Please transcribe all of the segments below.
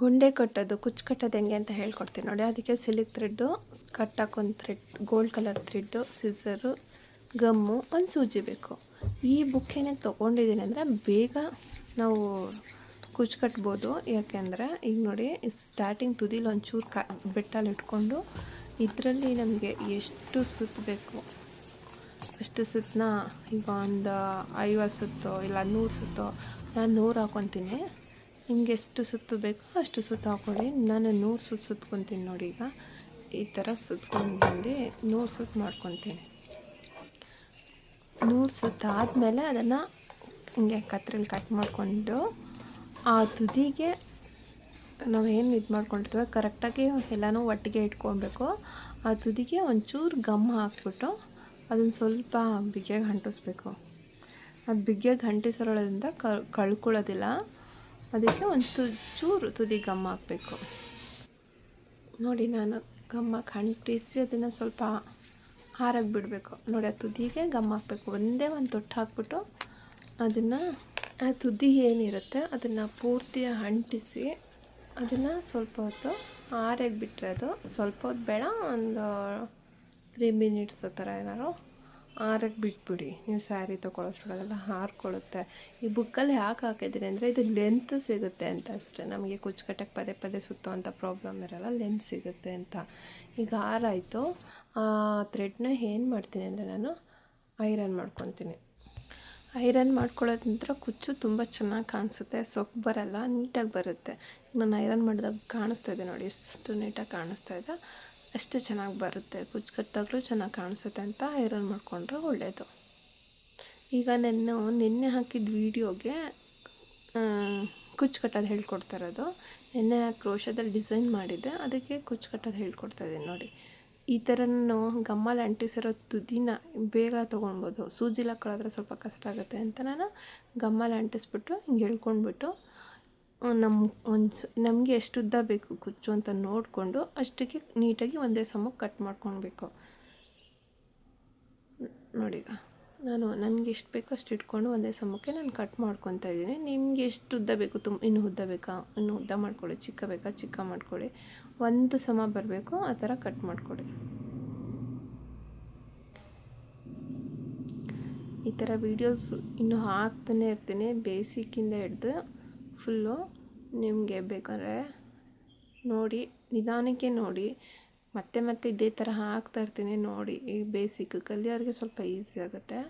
ಗುಂಡೆ ಕಟ್ಟೋದು ಕುಚ್ಚು ಕಟ್ಟೋದು ಹೆಂಗೆ ಅಂತ ಹೇಳ್ಕೊಡ್ತೀನಿ ನೋಡಿ. ಅದಕ್ಕೆ ಸಿಲ್ಕ್ ಥ್ರೆಡ್ಡು ಹಾಕೊಂಡು thread gold colour thread scissor gum ಒಂದು ಸೂಜಿ ಬೇಕು. ಈ ಬುಕ್ ಏನಕ್ಕೆ ತೊಗೊಂಡಿದ್ದೀನಿ ಅಂದರೆ ಬೇಗ ನಾವು ಕುಚ್ಚು ಕಟ್ಬೋದು. ಯಾಕೆಂದರೆ ಈಗ ನೋಡಿ ಸ್ಟಾರ್ಟಿಂಗ್ ತುದಿಲಿ ಒಂಚೂರು ಕಾ ಬೆಟ್ಟಲ್ಲಿ ಇಟ್ಕೊಂಡು ಇದರಲ್ಲಿ ನಮಗೆ ಎಷ್ಟು ಸುತ್ತ ಬೇಕು. ಅಷ್ಟು ಸುತ್ತನ ಈಗ ಒಂದು ಐವತ್ತು ಸುತ್ತೋ ಇಲ್ಲ ನೂರು ಸುತ್ತೋ, ನಾನು ನೂರು ಹಾಕೊತೀನಿ. ನಿಮ್ಗೆ ಎಷ್ಟು ಸುತ್ತು ಬೇಕೋ ಅಷ್ಟು ಸುತ್ತು ಹಾಕೊಳ್ಳಿ. ನಾನು ನೂರು ಸುತ್ತು ಸುತ್ಕೊತೀನಿ ನೋಡಿ ಈಗ. ಈ ಥರ ಸುತ್ಕೊಂಡು ನೂರು ಸುತ್ತು ಮಾಡ್ಕೊತೀನಿ. ನೂರು ಸುತ್ತು ಆದಮೇಲೆ ಅದನ್ನು ಹಿಂಗೆ ಕತ್ರಲ್ಲಿ ಕಟ್ ಮಾಡಿಕೊಂಡು ಆ ತುದಿಗೆ ನಾವು ಏನು ಇದು ಮಾಡ್ಕೊಂಡಿರ್ತೀವಿ ಕರೆಕ್ಟಾಗಿ ಎಲ್ಲನೂ ಒಟ್ಟಿಗೆ ಇಟ್ಕೊಬೇಕು ಆ ತುದಿಗೆ ಒಂಚೂರು ಗಮ್ ಹಾಕ್ಬಿಟ್ಟು ಅದನ್ನು ಸ್ವಲ್ಪ ಬಿಗಿಯಾಗಿ ಅಂಟಿಸ್ಬೇಕು. ಅದು ಬಿಗಿಯಾಗಿ ಅಂಟಿಸಿರೋದ್ರಿಂದ ಕಳ್ಕೊಳ್ಳೋದಿಲ್ಲ. ಅದಕ್ಕೆ ಒಂದು ಚೂರು ತುದಿ ಗಮ್ ಹಾಕಬೇಕು. ನೋಡಿ ನಾನು ಗಮ್ಮಕ್ಕೆ ಅಂಟಿಸಿ ಅದನ್ನು ಸ್ವಲ್ಪ ಹಾರಕ್ಕೆ ಬಿಡಬೇಕು. ನೋಡಿ ಆ ತುದಿಗೆ ಗಮ್ ಹಾಕಬೇಕು. ಒಂದೇ ಒಂದು ತೊಟ್ಟು ಹಾಕ್ಬಿಟ್ಟು ಅದನ್ನು ಆ ತುದಿ ಏನಿರುತ್ತೆ ಅದನ್ನು ಪೂರ್ತಿ ಅಂಟಿಸಿ ಅದನ್ನು ಸ್ವಲ್ಪ ಹೊತ್ತು ಹಾರಕ್ಕೆ ಬಿಟ್ಟರೆ ಅದು. ಸ್ವಲ್ಪ ಹೊತ್ತು ಬೇಡ, ಒಂದು ತ್ರೀ ಮಿನಿಟ್ಸ್ ಆ ಥರ ಏನಾರು ಆರಕ್ಕೆ ಬಿಟ್ಬಿಡಿ. ನೀವು ಸ್ಯಾರಿ ತೊಗೊಳ್ಳೋಷ್ಟೊಳಗೆಲ್ಲ ಹಾರ್ಕೊಳ್ಳುತ್ತೆ. ಈ ಬುಕ್ಕಲ್ಲಿ ಯಾಕೆ ಹಾಕಿದ್ದೀನಿ ಅಂದರೆ ಇದು ಲೆಂತ್ ಸಿಗುತ್ತೆ ಅಂತ ಅಷ್ಟೇ. ನಮಗೆ ಕುಚ್ಚುಕಟ್ಟಕ್ಕೆ ಪದೇ ಪದೇ ಸುತ್ತೋ ಅಂಥ ಪ್ರಾಬ್ಲಮ್ ಇರೋಲ್ಲ ಲೆಂತ್ ಸಿಗುತ್ತೆ ಅಂತ. ಈಗ ಹಾರಾಯಿತು. ಆ ಥ್ರೆಡ್ನ ಏನು ಮಾಡ್ತೀನಿ ಅಂದರೆ ನಾನು ಐರನ್ ಮಾಡ್ಕೊತೀನಿ. ಐರನ್ ಮಾಡ್ಕೊಳ್ಳೋದ್ರಿಂದ ಕುಚ್ಚು ತುಂಬ ಚೆನ್ನಾಗಿ ಕಾಣಿಸುತ್ತೆ. ಸೊಕ್ಕು ಬರಲ್ಲ, ನೀಟಾಗಿ ಬರುತ್ತೆ. ನಾನು ಐರನ್ ಮಾಡಿದಾಗ ಕಾಣಿಸ್ತಾ ಇದೆ ನೋಡಿ ಎಷ್ಟು ನೀಟಾಗಿ ಕಾಣಿಸ್ತಾ ಇದೆ. ಅಷ್ಟು ಚೆನ್ನಾಗಿ ಬರುತ್ತೆ. ಕುಚ್ಚು ಚೆನ್ನಾಗಿ ಕಾಣಿಸುತ್ತೆ ಅಂತ ಐರನ್ ಮಾಡಿಕೊಂಡ್ರೆ ಒಳ್ಳೆಯದು ಈಗ ನಾನು ನಿನ್ನೆ ಹಾಕಿದ ವೀಡಿಯೋಗೆ ಕುಚ್ಚು ಕಟ್ಟೋದು ಹೇಳ್ಕೊಡ್ತಾ ಇರೋದು. ನಿನ್ನೆ ಕ್ರೋಶದಲ್ಲಿ ಡಿಸೈನ್ ಮಾಡಿದ್ದೆ. ಅದಕ್ಕೆ ಕುಚ್ಚು ಕಟ್ಟೋದು ಹೇಳ್ಕೊಡ್ತಾ ಇದ್ದೀನಿ ನೋಡಿ. ಈ ಥರ ನಾನು ಗಮ್ಮಲ್ಲಿ ಅಂಟಿಸಿರೋ ತುದಿನ ಬೇಗ ತೊಗೊಳ್ಬೋದು. ಸೂಜಿಲಿ ಹಾಕೊಳ್ಳೋದ್ರೆ ಸ್ವಲ್ಪ ಕಷ್ಟ ಆಗುತ್ತೆ ಅಂತ ನಾನು ಗಮ್ಮಲ್ಲಿ ಅಂಟಿಸ್ಬಿಟ್ಟು ಹಿಂಗೆ ಎಳ್ಕೊಂಡ್ಬಿಟ್ಟು ನಮ್ಮ ಒಂದು ನಮಗೆ ಎಷ್ಟು ಉದ್ದ ಬೇಕು ಕುಚ್ಚು ಅಂತ ನೋಡಿಕೊಂಡು ಅಷ್ಟಕ್ಕೆ ನೀಟಾಗಿ ಒಂದೇ ಸಮಕ್ಕೆ ಕಟ್ ಮಾಡ್ಕೊಳ್ಬೇಕು ನೋಡಿಗ ನಾನು ನನಗೆ ಎಷ್ಟು ಬೇಕೋ ಅಷ್ಟು ಇಟ್ಕೊಂಡು ಒಂದೇ ಸಮಕ್ಕೆ ನಾನು ಕಟ್ ಮಾಡ್ಕೊತಾ ಇದ್ದೀನಿ. ನಿಮಗೆ ಎಷ್ಟು ಉದ್ದ ಬೇಕು ತುಂಬ ಇನ್ನು ಉದ್ದ ಬೇಕಾ? ಇನ್ನು ಉದ್ದ ಮಾಡ್ಕೊಳ್ಳಿ, ಚಿಕ್ಕ ಬೇಕಾ? ಚಿಕ್ಕ ಮಾಡ್ಕೊಳ್ಳಿ. ಒಂದು ಸಮ ಬರಬೇಕು, ಆ ಥರ ಕಟ್ ಮಾಡ್ಕೊಳ್ಳಿ. ಈ ಥರ ವೀಡಿಯೋಸ್ ಇನ್ನೂ ಹಾಕ್ತಾನೆ ಇರ್ತೀನಿ, ಬೇಸಿಕ್ಕಿಂದ ಹಿಡ್ದು. ಫುಲ್ಲು ನಿಮಗೆ ಬೇಕಾದ್ರೆ ನೋಡಿ, ನಿಧಾನಕ್ಕೆ ನೋಡಿ. ಮತ್ತೆ ಮತ್ತೆ ಇದೇ ಥರ ಹಾಕ್ತಾ ಇರ್ತೀನಿ ನೋಡಿ. ಈ ಬೇಸಿಕ್ ಕಲಿಯೋರಿಗೆ ಸ್ವಲ್ಪ ಈಸಿ ಆಗುತ್ತೆ.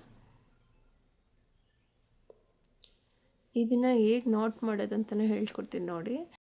ಇದನ್ನು ಹೇಗೆ ನೋಟ್ ಮಾಡೋದು ಅಂತಲೂ ಹೇಳ್ಕೊಡ್ತೀನಿ ನೋಡಿ.